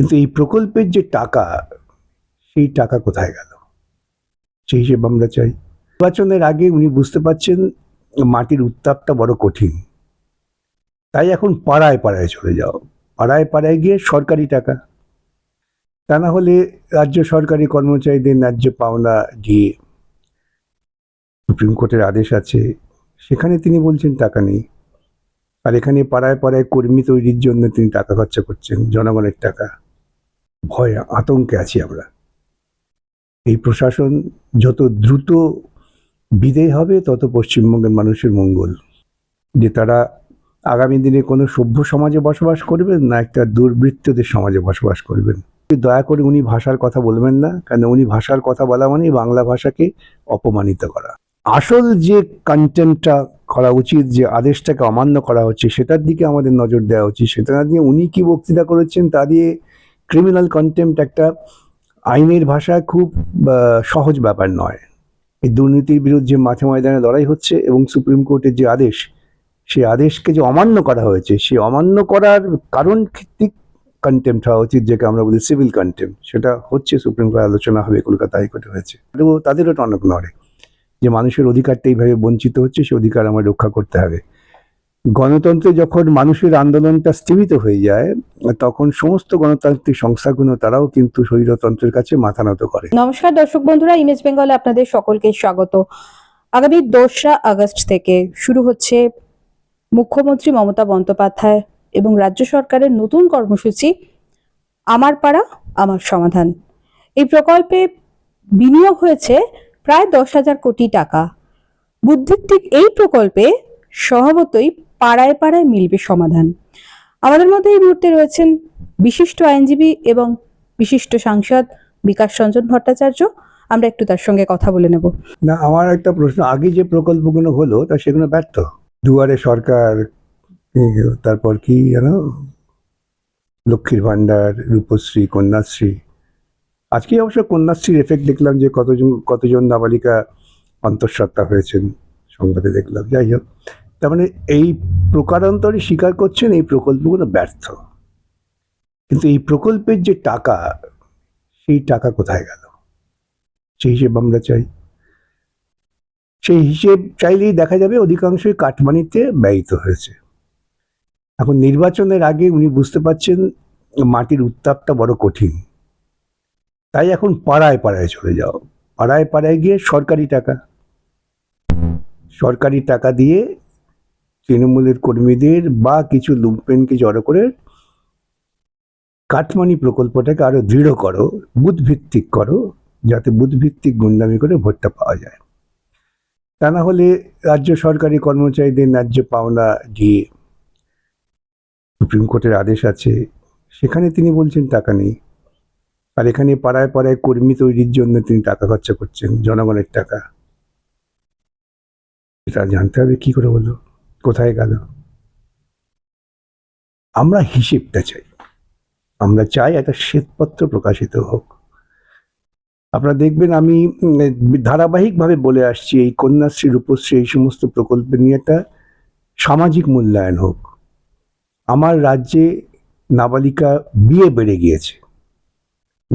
কিন্তু এই প্রকল্পের যে টাকা, সেই টাকা কোথায় গেল? সেই হিসেবে আমরা চাই। নির্বাচনের আগে উনি বুঝতে পারছেন মাটির উত্তাপটা বড় কঠিন। তাই এখন পাড়ায় পাড়ায় চলে যাও। পাড়ায় পাড়ায় গিয়ে সরকারি টাকা। তা না হলে রাজ্য সরকারি কর্মচারীদের ন্যায্য পাওনা দিয়ে সুপ্রিম কোর্টের আদেশ আছে। সেখানে তিনি বলছেন টাকা নেই। আর এখানে পাড়ায় পাড়ায় কর্মী তৈরির জন্য তিনি টাকা খরচা করছেন, জনগণের টাকা। ভয় আতঙ্কে আছি আমরা। এই প্রশাসন যত দ্রুত বিদেয় হবে, তত পশ্চিমবঙ্গের মানুষের মঙ্গল। যে তারা আগামী দিনে কোনো সভ্য সমাজে বসবাস করবেন, না একটা দুর্বৃত্তদের সমাজে বসবাস করবেন। দয়া করে উনি ভাষার কথা বলবেন না কারণ উনি ভাষার কথা বলা মানে বাংলা ভাষাকে অপমানিত করা। আসল যে কন্টেন্টটা করা উচিত, যে আদেশটাকে অমান্য করা হচ্ছে, সেটার দিকে আমাদের নজর দেওয়া উচিত। সেটা দিয়ে উনি কি বক্তৃতা করেছেন, তা দিয়ে ক্রিমিনাল কন্টেম্প একটা আইনের ভাষায় খুব সহজ ব্যাপার নয়। এই দুর্নীতির বিরুদ্ধে মাঠে ময়দানে লড়াই হচ্ছে এবং সুপ্রিম কোর্টের যে আদেশ, সেই আদেশকে যে অমান্য করা হয়েছে, সেই অমান্য করার কারণ ভিত্তিক কন্টেম্প হওয়া উচিত যেটা আমরা বলি সিভিল কন্টেম্প সেটা হচ্ছে সুপ্রিম কোর্ট আলোচনা হবে, কলকাতা হাইকোর্টে হয়েছে। তাদেরও টনক নড়ে যে মানুষের অধিকারটা এইভাবে বঞ্চিত হচ্ছে, সে অধিকার আমার রক্ষা করতে হবে। গণতন্ত্রে যখন মানুষের আন্দোলনটা স্থিমিত হয়ে যায়, তখন সমস্ত গণতান্ত্রিক সংস্থাগুলো তারাও কিন্তু স্বৈরতন্ত্রের কাছে মাথা নত করে। নমস্কার দর্শক বন্ধুরা ইমেজ বেঙ্গলে আপনাদের সকলকে স্বাগত। আগামী দোসরা আগস্ট থেকে শুরু হচ্ছে মুখ্যমন্ত্রী মমতা বন্দ্যোপাধ্যায় এবং রাজ্য সরকারের নতুন কর্মসূচি, আমার পাড়া, আমার সমাধান। এই প্রকল্পে বিনিয়োগ হয়েছে প্রায় দশ হাজার কোটি টাকা। বুদ্ধিত্তিক এই প্রকল্পে স্বভাবতই পাড়ায় পাড়ায় মিলবে সমাধান। আমাদের মধ্যে এই মুহূর্তে রয়েছেন বিশিষ্ট আইনজীবী এবং বিশিষ্ট সাংসদ বিকাশ রঞ্জন ভট্টাচার্য। আমরা একটু তার সঙ্গে কথা বলে নেব। না, আমার একটা প্রশ্ন, আগে যে প্রকল্পগুলো হলো, তা সেগুলো ব্যর্থ? দুয়ারে সরকার তারপর কি যেন? লক্ষ্মীর ভাণ্ডার, রূপশ্রী, কন্যাশ্রী। আজকে অবশ্য কন্যাশ্রীর এফেক্ট দেখলাম যে কতজন কতজন নাবালিকা অন্তঃসত্ত্বা হয়েছেন। সংবাদে দেখলাম, যাই হোক। তার মানে এই প্রকারান্তরে স্বীকার করছেন এই প্রকল্পগুলো ব্যর্থ। কিন্তু এই প্রকল্পের যে টাকা, সেই টাকা কোথায় গেল? সেই হিসেবে আমরা চাই। সেই হিসেব চাইলেই দেখা যাবে অধিকাংশই কাটমানিতে ব্যয়িত হয়েছে। এখন নির্বাচনের আগে উনি বুঝতে পারছেন মাটির উত্তাপটা বড় কঠিন। তাই এখন পাড়ায় পাড়ায় চলে যাও। পাড়ায় পাড়ায় গিয়ে সরকারি টাকা। সরকারি টাকা দিয়ে তৃণমূলের কর্মীদের বা কিছু লুম্পেনকে জড়ো করে কাটমানি প্রকল্পটাকে আরও দৃঢ় করো বুথ ভিত্তিক করো, যাতে বুথ ভিত্তিক গুন্ডামি করে ভোটটা পাওয়া যায়। তা না হলে রাজ্য সরকারি কর্মচারীদের ন্যায্য পাওনা দিয়ে সুপ্রিম কোর্টের আদেশ আছে, সেখানে তিনি বলছেন টাকা নেই। আর এখানে পাড়ায় পাড়ায় কর্মী তৈরির জন্য তিনি টাকা খরচা করছেন, জনগণের টাকা। এটা জানতে হবে, কি করে হলো কোথায় গেল? আমরা হিসেবটা চাই। আমরা চাই একটা শ্বেতপত্র প্রকাশিত হোক। আপনারা দেখবেন আমি ধারাবাহিকভাবে বলে আসছি, এই কন্যাশ্রী, রূপশ্রী, এই সমস্ত প্রকল্প নিয়ে একটা সামাজিক মূল্যায়ন হোক। আমার রাজ্যে নাবালিকা বিয়ে বেড়ে গিয়েছে।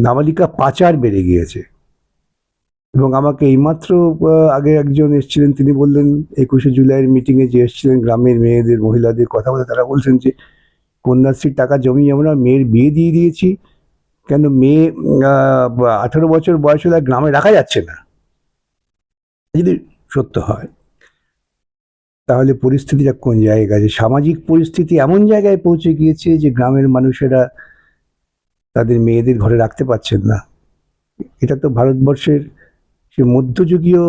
নাবালিকা পাচার বেড়ে গিয়েছে। এবং আমাকে এইমাত্র আগে একজন এসেছিলেন, তিনি বললেন, একুশে জুলাইয়ের মিটিংয়ে যে এসেছিলেন গ্রামের মেয়েদের, মহিলাদের কথা বলে তারা বলছেন যে, কন্যাশ্রীর টাকা জমিয়ে আমরা মেয়ের বিয়ে দিয়ে দিয়েছি। কেন মেয়ে আঠারো বছর বয়স হলে গ্রামে রাখা যাচ্ছে না? যদি সত্য হয়, তাহলে পরিস্থিতিটা কোন জায়গায়? আছে সামাজিক পরিস্থিতি এমন জায়গায় পৌঁছে গিয়েছে যে গ্রামের মানুষেরা তাদের মেয়েদের ঘরে রাখতে পারছেন না। এটা তো ভারতবর্ষের সে মধ্যযুগীয়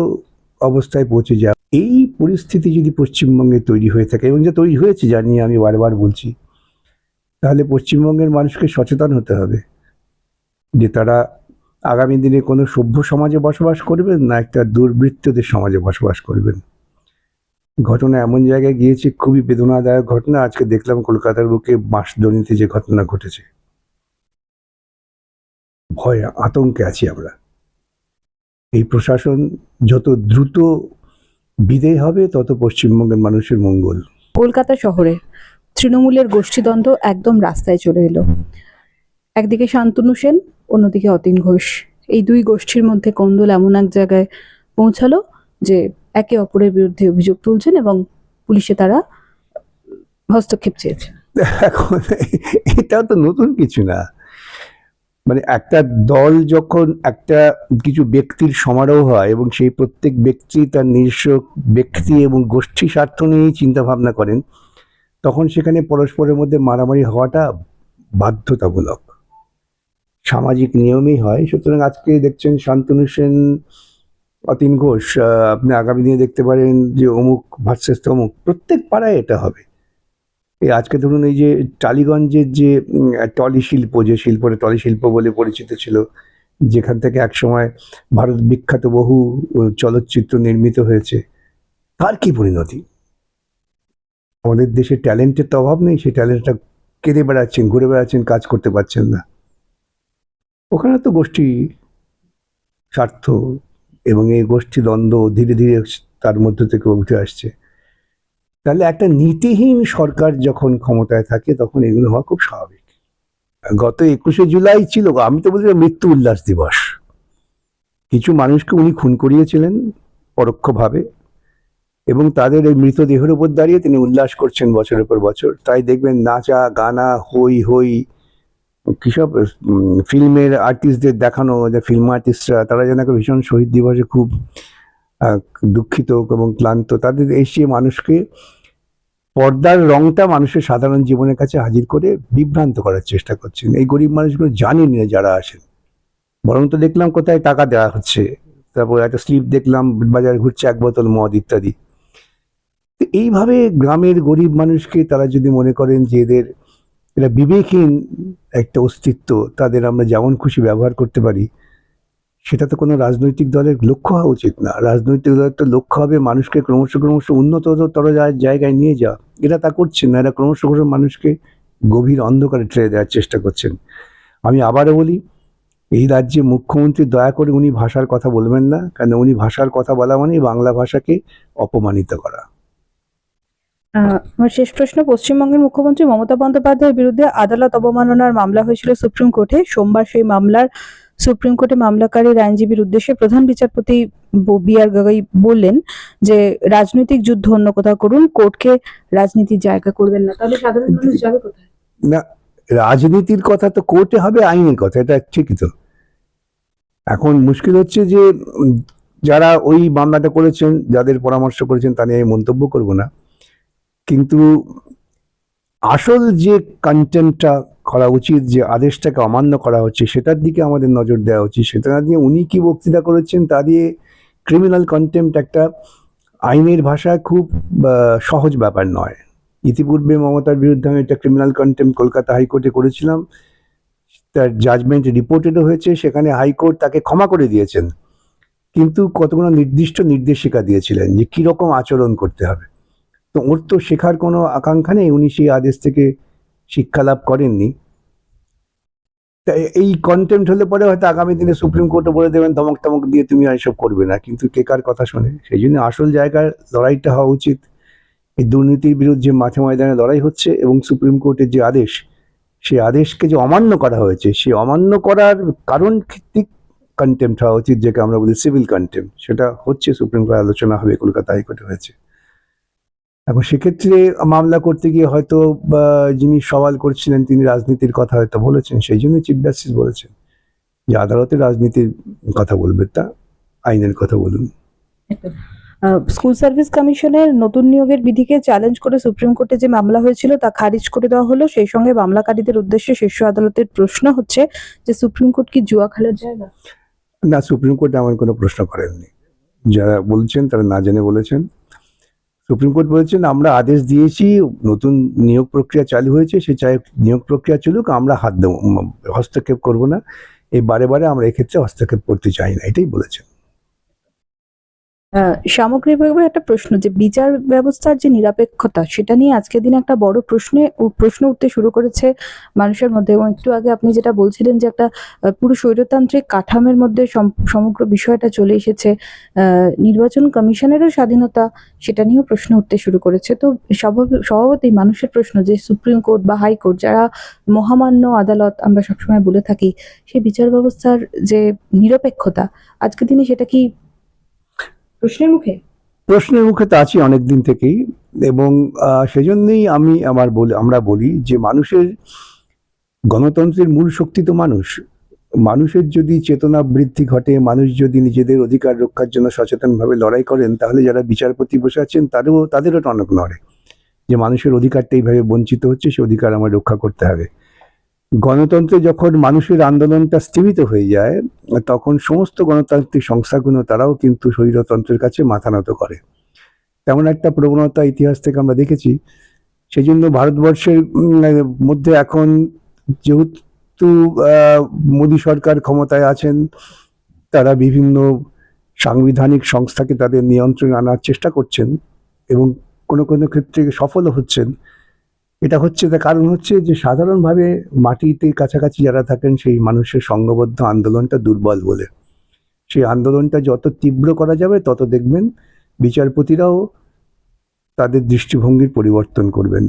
অবস্থায় পৌঁছে যায়। এই পরিস্থিতি যদি পশ্চিমবঙ্গে তৈরি হয়ে থাকে, এবং যা তৈরি হয়েছে জানি আমি বারবার বলছি, তাহলে পশ্চিমবঙ্গের মানুষকে সচেতন হতে হবে যে তারা আগামী দিনে কোনো সভ্য সমাজে বসবাস করবেন না একটা দুর্বৃত্তদের সমাজে বসবাস করবেন ঘটনা এমন জায়গায় গিয়েছে, খুবই বেদনাদায়ক ঘটনা। আজকে দেখলাম কলকাতার বুকে বাঁশদনিতে যে ঘটনা ঘটেছে। ভয় আতঙ্কে আছি আমরা। এই প্রশাসন যত দ্রুত বিদেয় হবে তত পশ্চিমবঙ্গের মানুষের মঙ্গল। কলকাতা শহরে তৃণমূলের গোষ্ঠীদ্বন্দ্ব একদম রাস্তায় চলে এলো। একদিকে শান্তনু সেন অন্যদিকে অতীন ঘোষ। এই দুই গোষ্ঠীর মধ্যে কোন্দল এমন এক জায়গায় পৌঁছালো যে একে অপরের বিরুদ্ধে অভিযোগ তুলছেন এবং পুলিশে তারা হস্তক্ষেপ চেয়েছেন। এখন এটাও তো নতুন কিছু না। মানে একটা দল যখন একটা কিছু ব্যক্তির সমারোহ হয় এবং সেই প্রত্যেক ব্যক্তি তার নিজস্ব ব্যক্তি এবং গোষ্ঠী স্বার্থ নিয়েই চিন্তা ভাবনা করেন, তখন সেখানে পরস্পরের মধ্যে মারামারি হওয়াটা বাধ্যতামূলক। সামাজিক নিয়মেই হয়। সুতরাং আজকে দেখছেন শান্তনু সেন, অতীন ঘোষ আপনি আগামী দিনে দেখতে পারেন যে অমুক ভার্সেস তমুক, প্রত্যেক পাড়ায় এটা হবে। এই আজকে ধরুন এই যে টালিগঞ্জের যে টলি শিল্প, যে শিল্পটা টলি শিল্প বলে পরিচিত ছিল, যেখান থেকে একসময় ভারত বিখ্যাত বহু চলচ্চিত্র নির্মিত হয়েছে, তার কি পরিণতি? আমাদের দেশে ট্যালেন্টের তো অভাব নেই, সেই ট্যালেন্টটা কেঁদে বেড়াচ্ছেন, ঘুরে বেড়াচ্ছেন, কাজ করতে পারছেন না। ওখানে তো গোষ্ঠী স্বার্থ এবং এই গোষ্ঠী দ্বন্দ্ব ধীরে ধীরে তার মধ্য থেকে উঠে আসছে। তাহলে একটা নীতিহীন সরকার যখন ক্ষমতায় থাকে, তখন এগুলো হওয়া খুব স্বাভাবিক। গত একুশে জুলাই ছিল, আমি তো বলছি মৃত্যু উল্লাস দিবস। কিছু মানুষকে উনি খুন করিয়েছিলেন পরোক্ষভাবে এবং তাদের এই মৃতদেহের উপর দাঁড়িয়ে তিনি উল্লাস করছেন বছরের পর বছর। তাই দেখবেন নাচা, গানা, হই হই কিসব ফিল্মের আর্টিস্টদের দেখানো, যে ফিল্ম আর্টিস্টরা তারা যেন ভীষণ শহীদ দিবসে খুব দুঃখিত এবং ক্লান্ত। তাদের এসে মানুষকে পর্দার রংটা মানুষের সাধারণ জীবনের কাছে হাজির করে বিভ্রান্ত করার চেষ্টা করছেন। এই গরিব মানুষগুলো জানেন না যারা আসেন। বরং তো দেখলাম কোথায় টাকা দেওয়া হচ্ছে। তারপর একটা স্লিপ দেখলাম, বাজারে ঘুরছে এক বোতল মদ ইত্যাদি। এইভাবে গ্রামের গরিব মানুষকে তারা যদি মনে করেন যে এদের, এরা বিবেকহীন একটা অস্তিত্ব, তাদের আমরা যেমন খুশি ব্যবহার করতে পারি সেটা তো কোনো রাজনৈতিক দলের লক্ষ্য হওয়া উচিত না। রাজনৈতিক দলের তো লক্ষ্য হবে মানুষকে ক্রমশ ক্রমশ উন্নততর জায়গায় নিয়ে যাওয়া। এরা তা করছেন না, এরা ক্রমশ ক্রমশ মানুষকে গভীর অন্ধকারে ঠেলে দেওয়ার চেষ্টা করছেন। আমি আবারও বলি, এই রাজ্যে মুখ্যমন্ত্রী দয়া করে উনি ভাষার কথা বলবেন না কারণ উনি ভাষার কথা বলা মানে বাংলা ভাষাকে অপমানিত করা। আমার শেষ প্রশ্ন, পশ্চিমবঙ্গের মুখ্যমন্ত্রী মমতা বন্দ্যোপাধ্যায়ের বিরুদ্ধে আদালত অবমাননার মামলা হয়েছিল সুপ্রিম কোর্টে। সোমবার সেই মামলার সুপ্রিম কোর্টে মামলাকারীর আইনজীবীর উদ্দেশ্যে প্রধান বিচারপতি বি আর গগৈ বললেন যে রাজনৈতিক যুদ্ধ অন্য কোথাও করুন কোর্টকে রাজনীতির জায়গা করবেন না। তাহলে সাধারণ মানুষ যাবে কোথায়? না রাজনীতির কথা তো কোর্টে হবে আইনের কথা এটা ঠিকই তো। এখন মুশকিল হচ্ছে যে যারা ওই মামলাটা করেছেন যাদের পরামর্শ করেছেন তা নিয়ে আমি মন্তব্য করব না। কিন্তু আসল যে কন্টেন্টটা করা উচিত, যে আদেশটাকে অমান্য করা হচ্ছে, সেটার দিকে আমাদের নজর দেওয়া উচিত। সেটা দিয়ে উনি কি বক্তৃতা করেছেন, তা দিয়ে ক্রিমিনাল কন্টেম্প একটা আইনের ভাষায় খুব সহজ ব্যাপার নয়। ইতিপূর্বে মমতার বিরুদ্ধে আমি একটা ক্রিমিনাল কন্টেম্প কলকাতা হাইকোর্টে করেছিলাম। তার জাজমেন্ট রিপোর্টেডও হয়েছে, সেখানে হাইকোর্ট তাকে ক্ষমা করে দিয়েছেন। কিন্তু কতগুলো নির্দিষ্ট নির্দেশিকা দিয়েছিলেন যে কীরকম আচরণ করতে হবে। তো ওর তো শেখার কোনো আকাঙ্ক্ষা নেই, উনি সেই আদেশ থেকে শিক্ষা লাভ করেননি। তা এই কন্টেম্প হলে পরে হয়তো আগামী দিনে সুপ্রিম কোর্টে বলে দেবেন, ধমক টমক দিয়ে তুমি এসব করবে না। কিন্তু কে কার কথা শোনে? সেই জন্য আসল জায়গার লড়াইটা হওয়া উচিত। এই দুর্নীতির বিরুদ্ধে মাঠে ময়দানে লড়াই হচ্ছে এবং সুপ্রিম কোর্টের যে আদেশ, সেই আদেশকে যে অমান্য করা হয়েছে, সেই অমান্য করার কারণ ভিত্তিক কন্টেম্পট হওয়া উচিত যেটা আমরা বলি সিভিল কন্টেম্প সেটা হচ্ছে সুপ্রিম কোর্ট আলোচনা হবে কলকাতা হাইকোর্টে হয়েছে। এখন সেক্ষেত্রে মামলা করতে গিয়ে হয়তো যিনি সওয়াল করছিলেন তিনি রাজনীতির কথা হয়তো বলেছেন সেই জন্য চিফ জাস্টিস বলেছেন যে আদালতে রাজনীতির কথা বলবে তা আইনের কথা বলুন। স্কুল সার্ভিস কমিশনের নতুন নিয়োগের বিধিকে চ্যালেঞ্জ করে সুপ্রিম কোর্টে যে মামলা হয়েছিল তা খারিজ করে দেওয়া হলো। সেই সঙ্গে মামলাকারীদের উদ্দেশ্যে শীর্ষ আদালতের প্রশ্ন হচ্ছে যে সুপ্রিম কোর্ট কি জুয়া খেলার জায়গা? না সুপ্রিম কোর্ট এমন কোনো প্রশ্ন করেননি। যারা বলছেন তারা না জেনে বলেছেন। সুপ্রিম কোর্ট বলেছেন, আমরা আদেশ দিয়েছি, নতুন নিয়োগ প্রক্রিয়া চালু হয়েছে, সে চাই নিয়োগ প্রক্রিয়া চলুক, আমরা হাত দেবো হস্তক্ষেপ করব না। এই বারে বারে আমরা এক্ষেত্রে হস্তক্ষেপ করতে চাই না, এটাই বলেছেন। সামগ্রিকভাবে একটা প্রশ্ন যে বিচার ব্যবস্থার যে নিরপেক্ষতা, সেটা নিয়ে আজকের দিনে একটা বড় প্রশ্নে প্রশ্ন উঠতে শুরু করেছে মানুষের মধ্যে। এবং একটু আগে আপনি যেটা বলছিলেন যে একটা পুরো স্বৈরতান্ত্রিক কাঠামের মধ্যে সম- সমগ্র বিষয়টা চলে এসেছে নির্বাচন কমিশনেরও স্বাধীনতা, সেটা নিয়েও প্রশ্ন উঠতে শুরু করেছে। তো স্বভাব- স্বভাবতই মানুষের প্রশ্ন যে সুপ্রিম কোর্ট বা হাইকোর্ট যারা মহামান্য আদালত, আমরা সবসময় বলে থাকি, সেই বিচার ব্যবস্থার যে নিরপেক্ষতা, আজকের দিনে সেটা কি প্রশ্নের মুখে? প্রশ্নের মুখে তো আছি অনেকদিন থেকেই এবং সেজন্যই আমি আমার বলি, আমরা বলি যে মানুষের গণতন্ত্রের মূল শক্তি তো মানুষ। মানুষের যদি চেতনা বৃদ্ধি ঘটে, মানুষ যদি নিজেদের অধিকার রক্ষার জন্য সচেতনভাবে লড়াই করেন, তাহলে যারা বিচারপতি বসে আছেন তাদেরও তাদেরও টনক নড়ে। যে মানুষের অধিকারটা এইভাবে বঞ্চিত হচ্ছে, সে অধিকার আমার রক্ষা করতে হবে। গণতন্ত্রে যখন মানুষের আন্দোলনটা স্থিমিত হয়ে যায়, তখন সমস্ত গণতান্ত্রিক সংস্থাগুলো তারাও কিন্তু স্বৈরতন্ত্রের কাছে মাথা নত করে। তেমন একটা প্রবণতা ইতিহাস থেকে আমরা দেখেছি সেই জন্য ভারতবর্ষের মধ্যে এখন যেহেতু মোদী সরকার ক্ষমতায় আছেন, তারা বিভিন্ন সাংবিধানিক সংস্থাকে তাদের নিয়ন্ত্রণে আনার চেষ্টা করছেন এবং কোনো কোনো ক্ষেত্রে সফলও হচ্ছেন। এটা হচ্ছে তার কারণ হচ্ছে যে সাধারণভাবে মাটিতে কাছাকাছি যারা থাকেন সেই মানুষের সংঘবদ্ধ আন্দোলনটা দুর্বল বলে। সেই আন্দোলনটা যত তীব্র করা যাবে, তত দেখবেন বিচারপতিরাও তাদের দৃষ্টিভঙ্গির পরিবর্তন করবেন।